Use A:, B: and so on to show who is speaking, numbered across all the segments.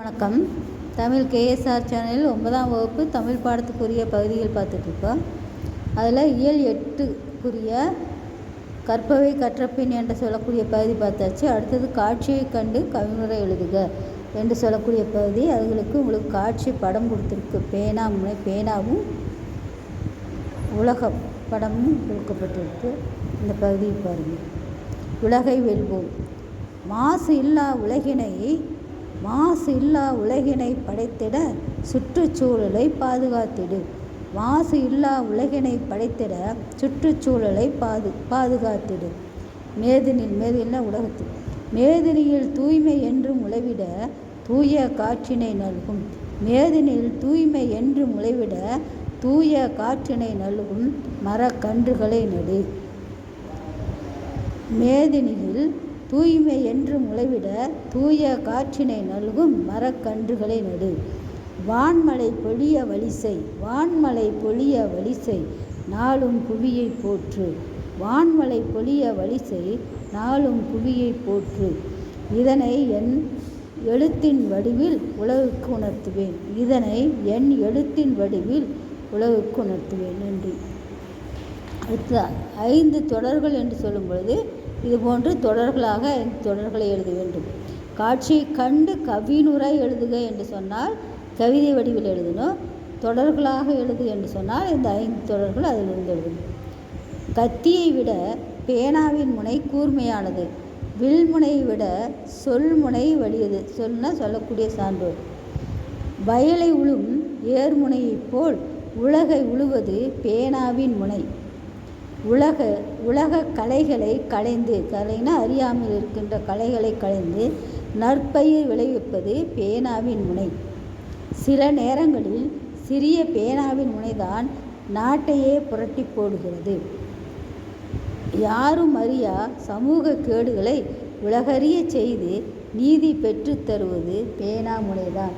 A: வணக்கம். தமிழ் கேஎஸ்ஆர் சேனலில் ஒன்பதாம் வகுப்பு தமிழ் பாடத்துக்குரிய பகுதிகள் பார்த்துட்ருக்கோம். அதில் இயல் எட்டுக்குரிய கற்பவை கற்றப்பின் என்று சொல்லக்கூடிய பகுதி பார்த்தாச்சு. அடுத்தது காட்சியை கண்டு கவிமுறை எழுதுக என்று சொல்லக்கூடிய பகுதி. அதுகளுக்கு உங்களுக்கு காட்சி படம் கொடுத்துருக்கு. பேனா முனை பேனாவும் உலக படமும் கொடுக்கப்பட்டிருக்கு. இந்த பகுதியை பாருங்கள் உலகை வெல்வோம். மாசு இல்லா உலகினை மாசு இல்லா உலகினை படைத்திட சுற்றுச்சூழலை பாதுகாத்திடு. மாசு இல்லா உலகினை படைத்திட சுற்றுச்சூழலை பாது பாதுகாத்திடு. மேதினில் மேதில்னா உலகத்தில் மேதினியில் தூய்மை என்று முளைவிட தூய காற்றினை நல்கும். மேதினில் தூய்மை என்று முளைவிட தூய காற்றினை நல்கும் மரக்கன்றுகளை நடு. மேதினியில் தூய்மை என்று முளைவிட தூய காற்றினை நல்கும் மரக்கன்றுகளை நடு. வான்மலை பொழிய வலிசை வான்மலை பொழிய வலிசை நாளும் புவியை போற்று. வான்மலை பொழிய வலிசை நாளும் புவியை போற்று. இதனை என் எழுத்தின் வடிவில் உலகுக்கு உணர்த்துவேன். இதனை என் எழுத்தின் வடிவில் உலகுக்கு உணர்த்துவேன். நன்றி. அடுத்த ஐந்து தொடர்கள் என்று சொல்லும் பொழுது இதுபோன்று தொடர்களாக ஐந்து தொடர்களை எழுத வேண்டும். காட்சியை கண்டு கவினுரை எழுதுக என்று சொன்னால் கவிதை வடிவில் எழுதணும். தொடர்களாக எழுது என்று சொன்னால் இந்த ஐந்து தொடர்கள் அதிலிருந்து எழுதணும் கத்தியை விட பேனாவின் முனை கூர்மையானது வில்முனை விட சொல்முனை வலியது சொல்னா சொல்லக்கூடிய சான்றோர் வயலை உழும் ஏர்முனையைப் போல் உலகை உழுவது பேனாவின் முனை. உலக உலக கலைகளை களைந்து கலைனா அறியாமல் இருக்கின்ற கலைகளை களைந்து நற்பயிர் விளைவிப்பது பேனாவின் முனை. சில நேரங்களில் சிறிய பேனாவின் முனைதான் நாட்டையே புரட்டி போடுகிறது. யாரும் அறியா சமூக கேடுகளை உலகறிய செய்து நீதி பெற்று தருவது பேனா முனைதான்.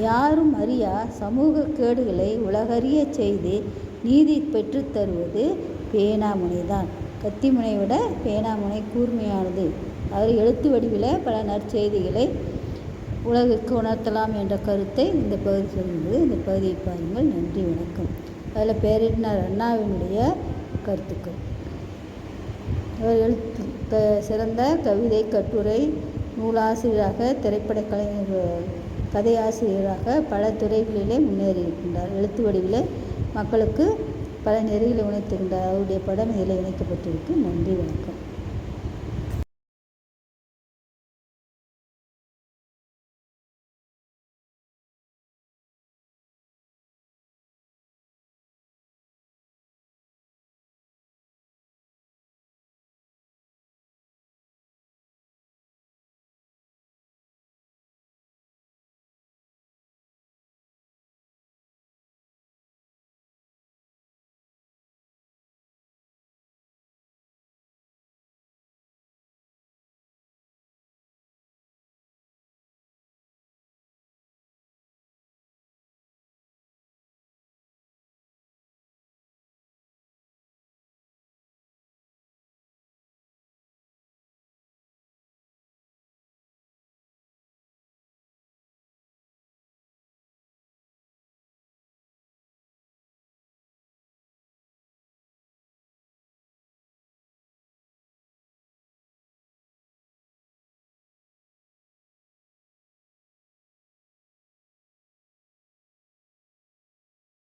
A: யாரும் அறியா சமூக கேடுகளை உலகறிய செய்து நீதி பெற்று தருவது பேனாமுனை தான் கத்திமுனை விட பேனாமுனை கூர்மையானது. அவர் எழுத்து வடிவில் பல நற்செய்திகளை உலகுக்கு உணர்த்தலாம் என்ற கருத்தை இந்த பகுதி சொல்லும்போது இந்த பகுதியை பாருங்கள். நன்றி வணக்கம். அதில் பேரிடர் அண்ணாவினுடைய கருத்துக்கள். அவர் எழுத்து க சிறந்த கவிதை கட்டுரை நூலாசிரியராக திரைப்பட கலைஞர் கதையாசிரியராக பல துறைகளிலே முன்னேறியிருக்கின்றார். எழுத்து வடிவில் மக்களுக்கு பல நெறிகளை உணர்த்துகின்றார் அவருடைய படம் இதில் இணைக்கப்பட்டிருக்கு. நன்றி வணக்கம்.